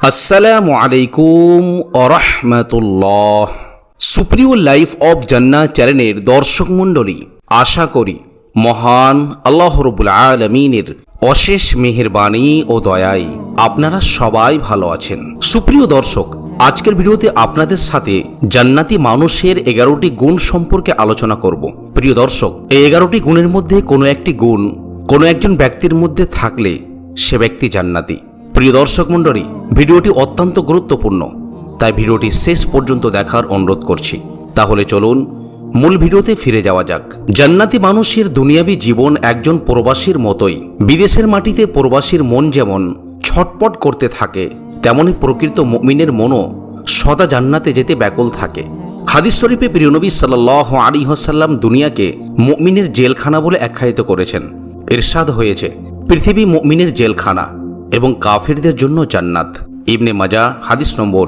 আসসালামু আলাইকুম আরহামতুল্লাহ সুপ্রিয় লাইফ অব জান্না চ্যানেলের দর্শক মণ্ডলী, আশা করি মহান আল্লাহ রবুল আলমিনের অশেষ মেহেরবানি ও দয়ায় আপনারা সবাই ভালো আছেন। সুপ্রিয় দর্শক, আজকের ভিডিওতে আপনাদের সাথে জান্নাতি মানুষের এগারোটি গুণ সম্পর্কে আলোচনা করব। প্রিয় দর্শক, এই এগারোটি গুণের মধ্যে কোনো একটি গুণ কোনো একজন ব্যক্তির মধ্যে থাকলে সে ব্যক্তি জান্নাতি। প্রিয় দর্শক মণ্ডলী, ভিডিওটি অত্যন্ত গুরুত্বপূর্ণ, তাই ভিডিওটি শেষ পর্যন্ত দেখার অনুরোধ করছি। তাহলে চলুন, মূল ভিডিওতে ফিরে যাওয়া যাক। জান্নাতি মানুষের দুনিয়াবি জীবন একজন প্রবাসীর মতোই। বিদেশের মাটিতে প্রবাসীর মন যেমন ছটপট করতে থাকে, তেমনি প্রকৃত মমিনের মনও সদা জান্নাতে যেতে ব্যাকুল থাকে। হাদিস শরীফে প্রিয়নবী সাল্লাহ আলী হাসাল্লাম দুনিয়াকে মুমিনের জেলখানা বলে আখ্যায়িত করেছেন। এরশাদ হয়েছে, পৃথিবী মুমিনের জেলখানা। এবং কাফিরদের জন্য জান্নাত। ইবনে মাজা, হাদিস নম্বর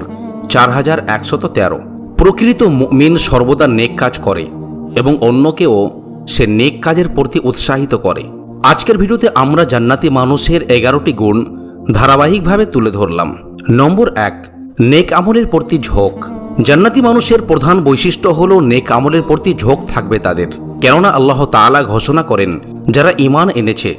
চার হাজার একশত তেরো। প্রকৃত মুমিন সর্বদা নেক কাজ করে এবং অন্যকেও সে নেক কাজের প্রতি উৎসাহিত করে। আজকের ভিডিওতে আমরা জান্নাতি মানুষের এগারোটি গুণ ধারাবাহিকভাবে তুলে ধরলাম। নম্বর এক, নেক আমলের প্রতি ঝোঁক। জান্নাতি মানুষের প্রধান বৈশিষ্ট্য হল নেক আমলের প্রতি ঝোঁক থাকবে তাদের। কেননা আল্লাহ তাআলা ঘোষণা করেন, যারা ইমান এনেছে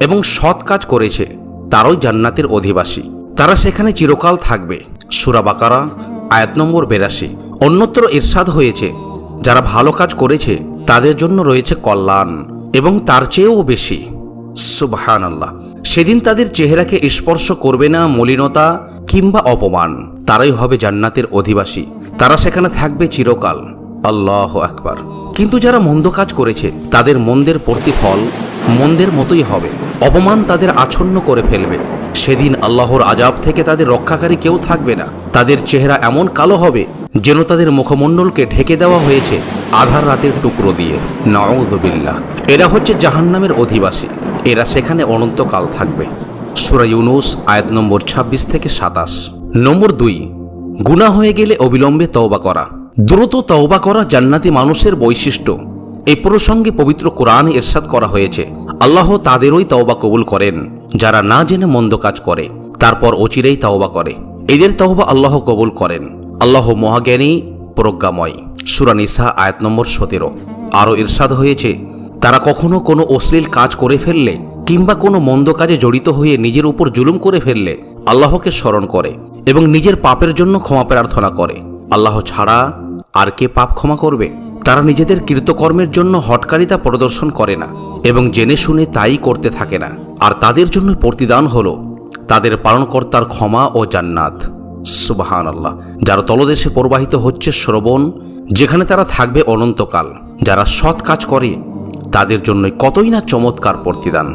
এবং সৎ কাজ করেছে তারই জান্নাতের অধিবাসী। তারা সেখানে চিরকাল থাকবে। সুরা বাকারা, আয়াত নম্বর বেরাশি। অন্যত্র ইরশাদ হয়েছে, যারা ভালো কাজ করেছে, তাদের জন্য রয়েছে কল্যাণ এবং তার চেয়েও বেশি। সুবহান আল্লাহ সেদিন তাদের চেহারাকে স্পর্শ করবে না মলিনতা কিংবা অপমান। তারাই হবে জান্নাতের অধিবাসী। তারা সেখানে থাকবে চিরকাল। আল্লাহ আকবার। কিন্তু যারা মন্দ কাজ করেছে, তাদের মন্দের প্রতিফল মন্দের মতোই হবে। অপমান তাদের আচ্ছন্ন করে ফেলবে। সেদিন আল্লাহর আজাব থেকে তাদের রক্ষাকারী কেউ থাকবে না। তাদের চেহারা এমন কালো হবে, যেন তাদের মুখমণ্ডলকে ঢেকে দেওয়া হয়েছে আধার রাতের টুকরো দিয়ে। নওদবিল্লাহ এরা হচ্ছে জাহান্নামের অধিবাসী। এরা সেখানে অনন্তকাল থাকবে। সুরা ইউনুস, আয়াত নম্বর ২৬ থেকে সাতাশ। নম্বর দুই গুণা হয়ে গেলে অবিলম্বে তওবা করা। দ্রুত তওবা করা জান্নাতি মানুষের বৈশিষ্ট্য। এই প্রসঙ্গে পবিত্র কোরআন এরশাদ করা হয়েছে, আল্লাহ তাদেরই তওবা কবুল করেন, যারা না জেনে মন্দ কাজ করে, তারপর অচিরেই তওবা করে। এদের তওবা আল্লাহ কবুল করেন। আল্লাহ মহাজ্ঞানী, প্রজ্ঞাময়। সুরানিসা আয়াত নম্বর সতেরো। আরও ইরশাদ হয়েছে, তারা কখনো কোনো অশ্লীল কাজ করে ফেললে কিংবা কোনো মন্দ কাজে জড়িত হয়ে নিজের উপর জুলুম করে ফেললে আল্লাহকে স্মরণ করে এবং নিজের পাপের জন্য ক্ষমা প্রার্থনা করে। আল্লাহ ছাড়া আর কে পাপ ক্ষমা করবে? তারা নিজেদের কৃতকর্মের জন্য হটকারিতা প্রদর্শন করে না এবং জেনে শুনে তাই করতে থাকে না। আর তাদের জন্য প্রতিদান হল তাদের পালনকর্তার ক্ষমা ও জান্নাত। সুবাহান আল্লাহ যারা তলদেশে প্রবাহিত হচ্ছে শ্রবণ, যেখানে তারা থাকবে অনন্তকাল, যারা সৎ কাজ করে, তাদের জন্য কতই না চমৎকার প্রতিদান।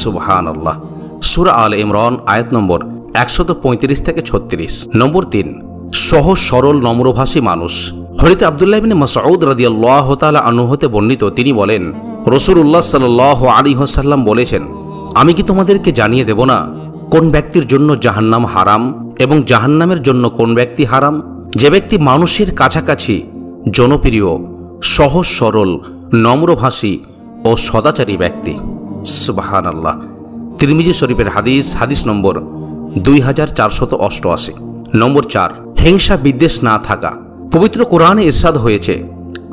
সুবাহান আল্লাহ সুরা আল ইমরান, আয়াত নম্বর একশত পঁয়ত্রিশ থেকে ছত্রিশ। নম্বর তিন সহজ সরল নম্রভাষী মানুষ। হরিত আবদুল্লাহ বিন মাসউদ রাদিয়াল্লাহু তাআলা আনহু হতে বর্ণিত, তিনি বলেন রসুল্লাহ সাল্লাল্লাহু আলী ওয়াসাল্লাম বলেছেন, আমি কি তোমাদেরকে জানিয়ে দেব না কোন ব্যক্তির জন্য জাহান্নাম হারাম এবং জাহান্নামের জন্য কোন ব্যক্তি হারাম? যে ব্যক্তি মানুষের কাছাকাছি জনপ্রিয় সহজ সরল, নম্রভাষী ও সদাচারী ব্যক্তি। সুবাহান আল্লাহ তিরমিজি শরীফের হাদিস হাদিস নম্বর দুই হাজার চারশত অষ্টআশি। নম্বর চার হিংসা বিদ্বেষ না থাকা। পবিত্র কোরআনে ইরশাদ হয়েছে,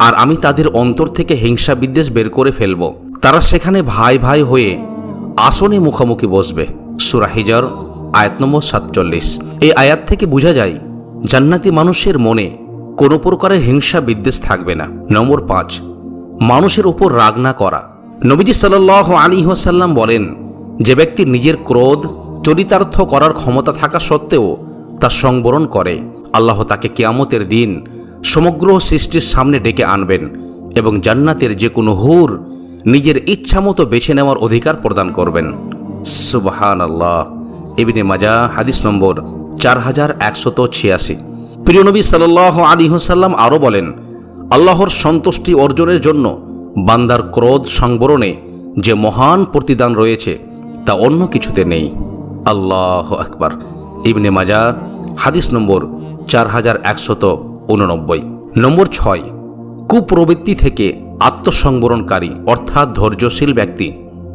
আর আমি তাদের অন্তর থেকে হিংসা বিদ্বেষ বের করে ফেলব। তারা সেখানে ভাই ভাই হয়ে আসনে মুখোমুখি বসবে। সুরা হিজর, আয়াত নম্বর সাতচল্লিশ। এই আয়াত থেকে বোঝা যায়, জান্নাতি মানুষের মনে কোনো প্রকারের হিংসা বিদ্বেষ থাকবে না। নম্বর পাঁচ, মানুষের উপর রাগ না করা। নবীজি সাল্লাহ আলী ওয়াসাল্লাম বলেন, যে ব্যক্তি নিজের ক্রোধ, চরিতার্থ করার ক্ষমতা থাকা সত্ত্বেও তা সংবরণ করে। আল্লাহ তাকে কেয়ামতের দিন সমগ্র সৃষ্টির সামনে ডেকে আনবেন এবং জান্নাতের যে কোনো হুর নিজের ইচ্ছামতো বেছে নেওয়ার অধিকার প্রদান করবেন। সুবাহান আল্লাহ ইবিনে মাজা হাদিস নম্বর চার হাজার একশত ছিয়াশি। প্রিয় নবী সাল্লাহ আলী হোসাল্লাম আরও বলেন, আল্লাহর সন্তুষ্টি অর্জনের জন্য বান্দার ক্রোধ সংবরণে যে মহান প্রতিদান রয়েছে, তা অন্য কিছুতে নেই। আল্লাহ আকবার। ইবনে মাজা হাদিস নম্বর চার হাজার একশত উননব্বই। নম্বর ছয়, কুপ্রবৃত্তি থেকে আত্মসংবরণকারী অর্থাৎ ধৈর্যশীল ব্যক্তি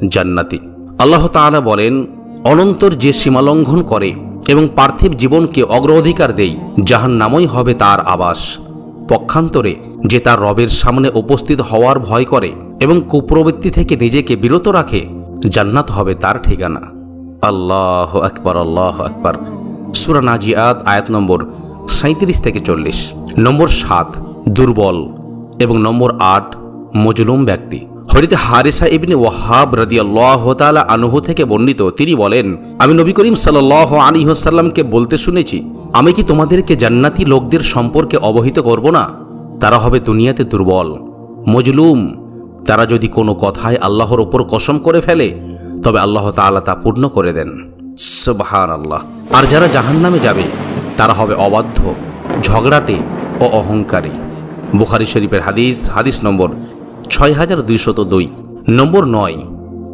জান্নাতি। আল্লাহ তাআলা বলেন, অনন্তর যে সীমালঙ্ঘন করে এবং পার্থিব জীবনকে অগ্রাধিকার দেই যাহার নামই হবে তার আবাস। পক্ষান্তরে যে তার রবের সামনে উপস্থিত হওয়ার ভয় করে এবং কুপ্রবৃত্তি থেকে নিজেকে বিরত রাখে, জান্নাত হবে তার ঠিকানা। আল্লাহ আকবর আল্লাহ আকবর। সুরা নাজিয়াত, আয়াত নম্বর সাঁত্রিশ থেকে চল্লিশ। নম্বর সাত, দুর্বল এবং নম্বর আট, মজলুম ব্যক্তি। হরিতে হারিসা ইবনে ওয়াহাব রদি আল্লাহ তালা আনহু থেকে বর্ণিত, তিনি বলেন, আমি নবী করিম সাল্লাহ আলী হাসাল্লামকে বলতে শুনেছি, আমি কি তোমাদেরকে জান্নাতি লোকদের সম্পর্কে অবহিত করব না? তারা হবে দুনিয়াতে দুর্বল, মজলুম। তারা যদি কোনো কথায় আল্লাহর ওপর কসম করে ফেলে, তবে আল্লাহ তাআলা তা পূর্ণ করে দেন। সুবহান আল্লাহ আর যারা জাহান্নামে যাবে, তারা হবে অবাধ্য, ঝগড়াটে ও অহংকারী। বুখারি শরীফের হাদিস হাদিস নম্বর ছয় হাজার দুইশত দুই। নম্বর নয়,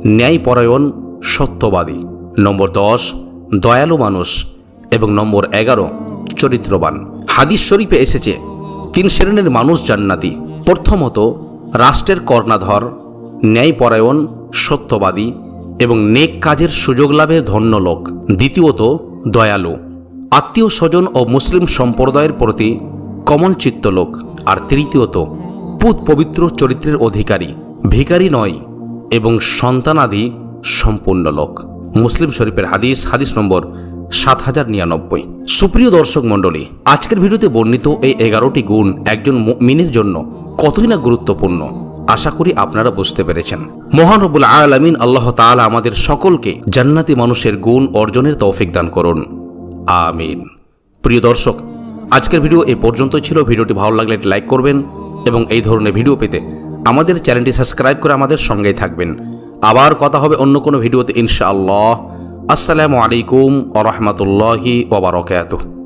ন্যায়পরায়ণ সত্যবাদী। নম্বর দশ, দয়ালু মানুষ। এবং নম্বর এগারো, চরিত্রবান। হাদিস শরীফে এসেছে, তিন শ্রেণির মানুষ জান্নাতি। প্রথমত, রাষ্ট্রের কর্ণাধর, ন্যায়পরায়ণ, সত্যবাদী। এবং নেক কাজের সুযোগ লাভের ধন্য লোক। দ্বিতীয়ত, দয়ালু। আত্মীয় স্বজন ও মুসলিম সম্প্রদায়ের প্রতি কমন চিত্ত লোক। আর তৃতীয়ত, পুত পবিত্র চরিত্রের অধিকারী। ভিখারি নয়, এবং সন্তানাদি সম্পূর্ণ লোক। মুসলিম শরীফের হাদিস হাদিস নম্বর সাত হাজার নিরানব্বই। সুপ্রিয় দর্শক মণ্ডলী, আজকের ভিডিওতে বর্ণিত এই এগারোটি গুণ একজন মিনের জন্য কতই না গুরুত্বপূর্ণ? আশা করি আপনারা বুঝতে পেরেছেন। মহান রবুল আলামিন আল্লাহ তাআলা আমাদের সকলকে জান্নাতি মানুষের গুণ অর্জনের তৌফিক দান করুন। আমিন। প্রিয় দর্শক, আজকের ভিডিও এ পর্যন্ত ছিল। ভিডিওটি ভালো লাগলে লাইক করবেন এবং এই ধরনের ভিডিও পেতে আমাদের চ্যানেলটি সাবস্ক্রাইব করে আমাদের সঙ্গেই থাকবেন। আবার কথা হবে অন্য কোনো ভিডিওতে ইনশাআল্লাহ। আসসালামু আলাইকুম আ রহমতুল্লাহি ওবরাকাতুহ